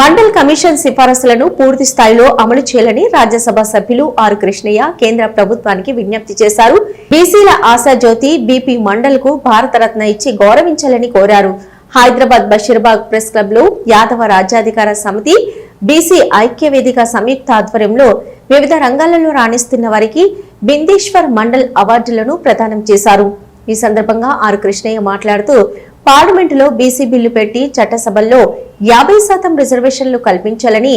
Mandal commission సిఫారసులను పూర్తి స్థాయిలో అమలు చేయాలని రాజ్యసభ సభ్యులు ఆర్ కృష్ణయ్య కేంద్ర ప్రభుత్వానికి విజ్ఞప్తి చేశారు. బీసీల ఆశాజ్యోతి బీపీ మండల్కు భారతరత్న ఇచ్చి గౌరవించాలని కోరారు. హైదరాబాద్ బషీర్బాగ్ ప్రెస్ క్లబ్లో యాదవ రాజ్యాధికార సమితి బీసీ ఐక్య వేదిక సంయుక్త ఆధ్వర్యంలో వివిధ రంగాలలో రాణిస్తున్న వారికి బిందేశ్వర్ మండల్ అవార్డులను ప్రదానం చేశారు. ఈ సందర్భంగా ఆర్ కృష్ణయ్య మాట్లాడుతూ పార్లమెంటులో బీసీ బిల్లు పెట్టి చట్టసభల్లో యాభై శాతం రిజర్వేషన్లు కల్పించాలని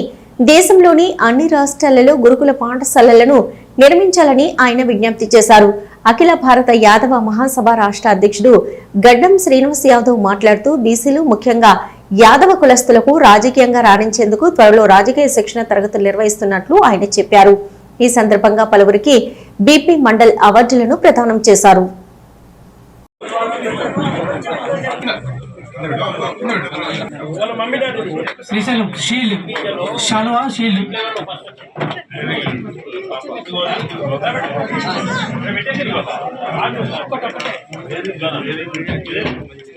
దేశంలోని అన్ని రాష్ట్రాలలో గురుకుల పాఠశాలలను నిర్మించాలని ఆయన విజ్ఞప్తి చేశారు. అఖిల భారత యాదవ మహాసభ రాష్ట్ర అధ్యక్షుడు గడ్డం శ్రీనివాస్ యాదవ్ మాట్లాడుతూ బీసీలు ముఖ్యంగా యాదవ కులస్తులకు రాజకీయంగా రాణించేందుకు త్వరలో రాజకీయ శిక్షణ తరగతులు నిర్వహిస్తున్నట్లు ఆయన చెప్పారు. ఈ సందర్భంగా పలువురికి బీపీ మండల్ అవార్డులను ప్రదానం చేశారు. శ్రీశైలం షీల్డ్ షాలువా షీల్డ్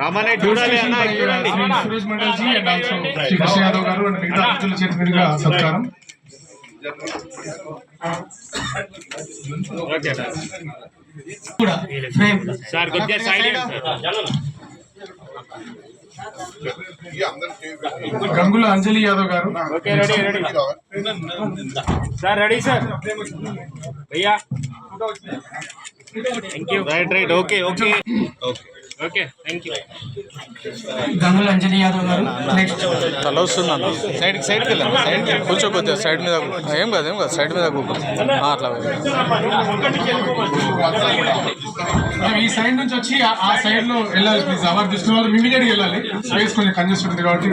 రామానే చూడాలి అన్న ఇటు చూడండి సురేష్ మండల్ జీ అండ్ ఆల్సో శ్రీ కృష్ణ యాదవ్ గారు అండ్ మిగతా అతిథుల చేతి మీదుగా సత్కారం కూడా ఫ్రేమ్ సార్ కొద్దిగా సైడ్ గంగుల అంజలి యాదవ్ గారు. Okay ready ready. Sir ready sir. భయ్యా. Thank you right right okay okay okay okay thank you Gangula Anjali Yadav గారు నెక్స్ట్ తల వస్తుంది అన్న. సైడ్కి సైడ్ మీద. ఏం కాదు ఏం కాదు. సైడ్ మీద అట్లా ఈ సైడ్ నుంచి వచ్చి ఆ- సైడ్లో వెళ్ళాలి ప్లీజ్ అవార్డు తీసుకున్న వాళ్ళు ఇమీడియట్గా వెళ్ళాలి. స్పేస్ కొంచెం కంజెస్ట్ ఉంది కాబట్టి.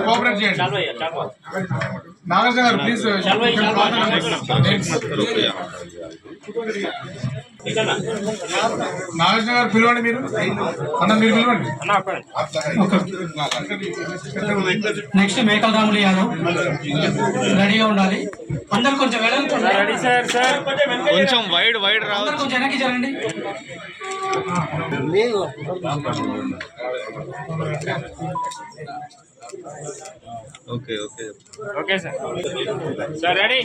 కోఆపరేట్ చేయండి. నాగార్జున గారు ప్లీజ్ నాగార్జున గారు పిలవండి మీరు. అన్న మీరు పిలవండి. నెక్స్ట్ మేకల్ రాములు యాదవ్. రెడీగా ఉండాలి. అందరు కొంచెం వెళ్ళండి రెడీ సార్ సార్. కొంచెం వైడ్ వైడ్ రావచ్చు. అందరు కొంచెం వెనక్కి జరండి okay okay okay sir sir ready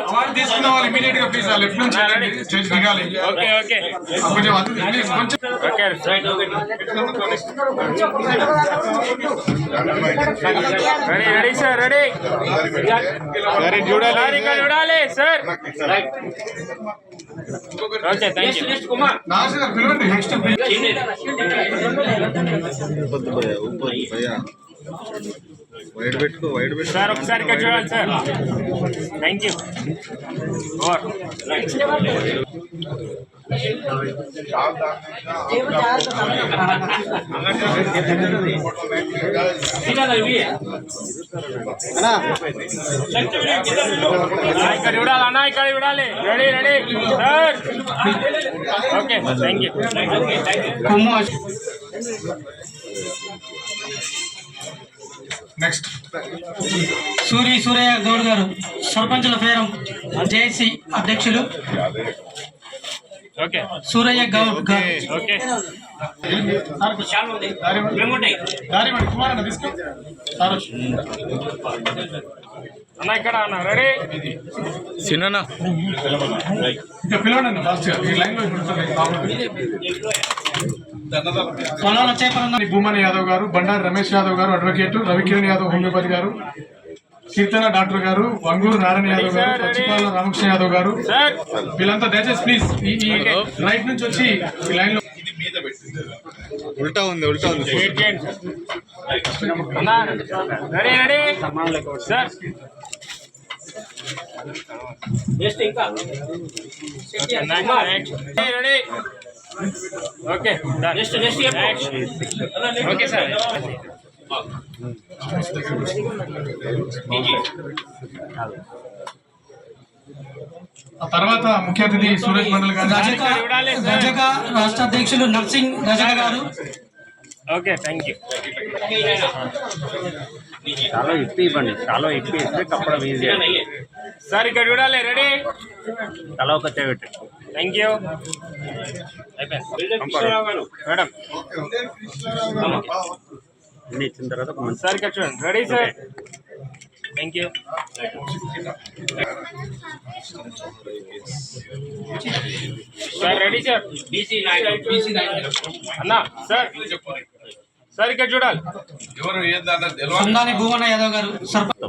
award తీసుకున్న వాళ్ళు ఇమీడియట్గా ప్లీజ్ లెఫ్ట్ నుంచి వెళ్ళండి స్టేజ్ దిగాలి ఓకే ఓకే కొంచెం అది- ప్లీజ్ కొంచెం okay ready ready sir ready సరే చూడాలి సార్ ఇక్కడ చూడాలి sir okay thank you Nagarjuna గారు పిలవండి నెక్స్ట్ వద్దు భయ్యా. వైడ్ పెట్టుకో వైడ్ పెట్టుకో సార్ ఒకసారి ఇక్కడ చూడాలి సార్ థ్యాంక్ యూ ఓవర్ అన్నా, ఇక్కడ చూడాలి అన్న ఇక్కడ చూడాలి ready ready sir okay thank you Kommu Ash- next Suri Surayya Goud గారు సర్పంచుల ఫేరం జేఏసీ అధ్యక్షులు. ఓకే. సూరయ్య గౌడ్ గారు. ఓకే. అన్న ఇక్కడ అన్న రెడీ? చిన్న ఇంకా పిలవండి అన్న ఫాస్ట్. ఈ లైన్లో ఇప్పుడు భూమని యాదవ్ గారు బండారి రమేష్ యాదవ్ గారు అడ్వకేట్ రవికిరణ్ యాదవ్ హోమియోపతి గారు కీర్తన డాక్టర్ గారు వంగూరు నారాయణ యాదవ్ గారు పచ్చిపాల రామకృష్ణ యాదవ్ గారు. వీళ్ళంతా దయచేసి ప్లీజ్ ఈ రైట్ నుంచి వచ్చి ఈ లైన్లో ఉల్టా ఉంది ఉల్టా ఉంది. Wait okay next next okay sir తర్వాత ముఖ్య అతిథి సురేష్ మండల్ గారు. రజక రాష్ట్ర అధ్యక్షులు నర్సింగ్ రజక గారు. ఓకే థ్యాంక్ యూ చాలా ఎక్కువ ఇవ్వండి చాలా ఎక్కువ ఇస్తే కప్పడం ఈజీ సార్ ఇక్కడ చూడాలి రెడీ తల ఒక చేపెట్టి థ్యాంక్ యూ మేడం. అన్ని ఇచ్చిన తర్వాత సార్ చూడండి. Ready sir thank you sir ready sir అన్నా సార్ సార్ ఇక్కడ చూడాలి. సందాని భువన యాదవ్ గారు సర్పంచ్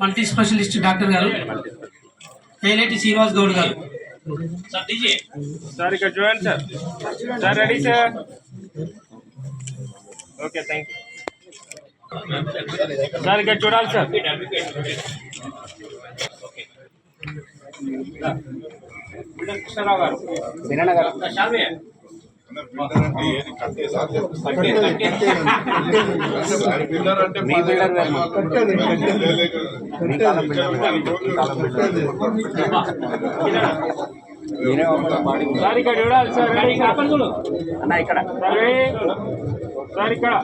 మల్టీ స్పెషలిస్ట్ డాక్టర్ గారు. ఏలేటి శ్రీనివాస్ గౌడ్ గారు. సార్ ఇక్కడ చూడండి sir sir ready sir okay thank you sir ఇక్కడ చూడాలి సార్ కృష్ణారావు గారు మీ బిల్డర్ గారు సార్ ఇక్కడ చూడాలి సార్ రెడీ అన్న ఇక్కడ సార్ రెడీ సార్ ఇక్కడ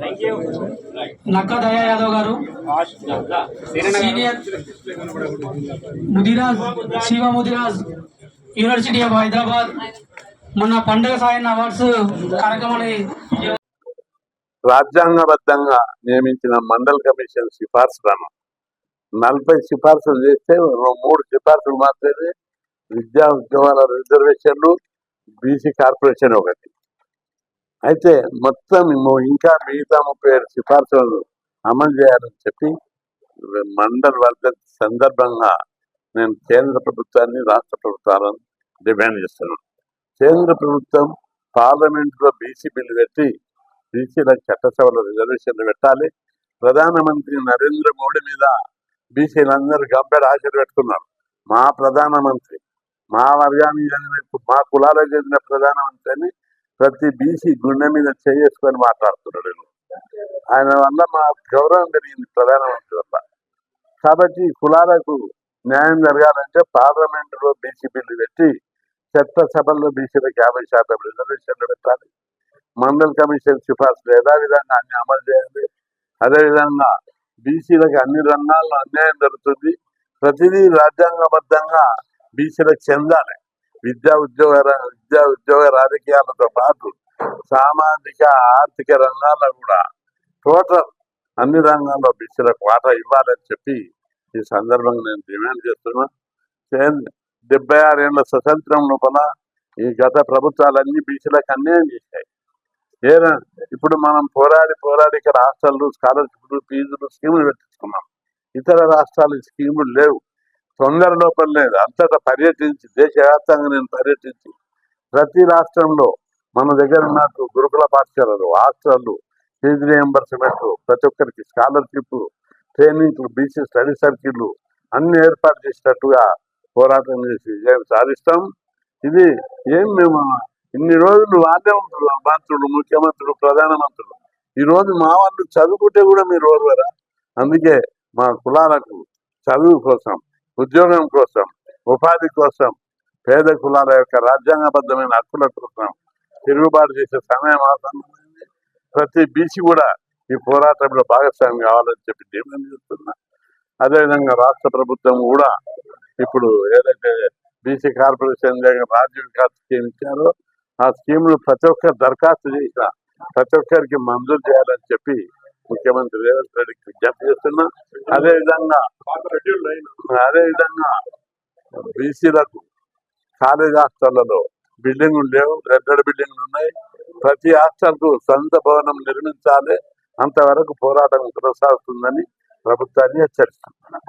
థ్యాంక్ యూ నక్క దయా యాదవ్ గారు senior Mudiraj Shiva Mudiraj university of Hyderabad మొన్న పండుగ సాయం అవార్డ్స్ కార్యక్రమాన్ని రాజ్యాంగబద్ధంగా నియమించిన మండల్ కమిషన్ సిఫార్సులను నలభై సిఫార్సులు చేస్తే మూడు సిఫార్సులు మాత్రమే విద్యా ఉద్యోగాల రిజర్వేషన్లు బీసీ కార్పొరేషన్ ఒకటి. అయితే మొత్తం ఇంకా మిగతా ముప్పై ఏడు సిఫార్సులను అమలు చేయాలని చెప్పి మండల్ వర్గ సందర్భంగా నేను కేంద్ర ప్రభుత్వాన్ని రాష్ట్ర ప్రభుత్వాలను డిమాండ్ చేస్తున్నాను. కేంద్ర ప్రభుత్వం పార్లమెంట్లో బీసీ బిల్లు పెట్టి బీసీలకు చట్టసభలో రిజర్వేషన్లు పెట్టాలి. ప్రధానమంత్రి నరేంద్ర మోడీ మీద బీసీలందరూ గంపెడ ఆశలు పెట్టుకున్నారు. మా ప్రధానమంత్రి మా వర్గానికి చెందిన మా కులాలకు చెందిన ప్రధానమంత్రి అని ప్రతి బీసీ గుండె మీద చేసుకొని మాట్లాడుతున్నాడు ఆయన వల్ల మా గౌరవం పెరిగింది ప్రధానమంత్రి వల్ల. కాబట్టి కులాలకు న్యాయం జరగాలంటే పార్లమెంటులో బీసీ బిల్లు పెట్టి చట్టసభల్లో బీసీలకు యాభై శాతం రిజర్వేషన్లు పెట్టాలి మండల కమిషన్ సిఫార్సులు యథావిధంగా అన్ని అమలు చేయాలి. అదేవిధంగా బీసీలకు అన్ని రంగాల్లో అన్యాయం జరుగుతుంది. ప్రతిదీ రాజ్యాంగబద్ధంగా బీసీలకు చెందాలి. విద్యా ఉద్యోగ విద్యా ఉద్యోగ రాజకీయాలతో పాటు సామాజిక ఆర్థిక రంగాల్లో కూడా టోటల్ అన్ని రంగాల్లో బీసీలకు వాటా ఇవ్వాలని చెప్పి ఈ సందర్భంగా నేను డిమాండ్ చేస్తున్నా. చేయండి డెబ్బై ఆరేళ్ళ స్వతంత్రం లోపల ఈ గత ప్రభుత్వాలన్నీ బీసీలకు అన్యాయం చేశాయి. ఏరా ఇప్పుడు మనం పోరాడి పోరాడి ఇక్కడ హాస్టల్లు స్కాలర్షిప్లు ఫీజులు స్కీములు పెట్టించుకున్నాం. ఇతర రాష్ట్రాలు స్కీములు లేవు. తొందర లోపల లేదు. అంతటా పర్యటించి దేశవ్యాప్తంగా నేను పర్యటించి ప్రతి రాష్ట్రంలో మన దగ్గర ఉన్నట్టు గురుకుల పాఠశాలలు హాస్టళ్ళు ఫీజు రియంబర్స్మెంట్ ప్రతి ఒక్కరికి స్కాలర్షిప్ ట్రైనింగ్లు బీసీ స్టడీ సర్కిళ్ళు అన్ని ఏర్పాటు చేసినట్టుగా పోరాటం చేసి విజయం సాధిస్తాం. ఇది ఏం మేము ఇన్ని రోజులు వాళ్ళే ఉంటున్నాం మంత్రులు ముఖ్యమంత్రులు ప్రధానమంత్రులు. ఈ రోజు మా వాళ్ళు చదువుకుంటే కూడా మీరు ఓర్వరా? అందుకే మా కులాలకు చదువు కోసం ఉద్యోగం కోసం ఉపాధి కోసం పేద కులాల యొక్క రాజ్యాంగబద్ధమైన హక్కుల కోసం తిరుగుబాటు చేసే సమయం ఆసన్నమైంది ప్రతి బీసీ కూడా ఈ పోరాటంలో భాగస్వామి కావాలని చెప్పి డిమాండ్ చేస్తున్నా. అదేవిధంగా రాష్ట్ర ప్రభుత్వం కూడా ఇప్పుడు ఏదైతే బీసీ కార్పొరేషన్ దగ్గర రాజ్య స్కీమ్ ఇచ్చారో ఆ స్కీమ్లు ప్రతి ఒక్కరు దరఖాస్తు చేసిన ప్రతి ఒక్కరికి మంజూరు చేయాలని చెప్పి ముఖ్యమంత్రి రేవంత్ రెడ్డికి విజ్ఞప్తి చేస్తున్నా. అదే విధంగా అదే విధంగా బీసీలకు కాలేజ్ హాస్టళ్ళలో బిల్డింగులు లేవు రెడ్ బిల్డింగ్లు ఉన్నాయి. ప్రతి హాస్టల్కు సొంత భవనం నిర్మించాలి. అంతవరకు పోరాటం కొనసాగుతుందని ప్రభుత్వాన్ని హెచ్చరిస్తున్నాను.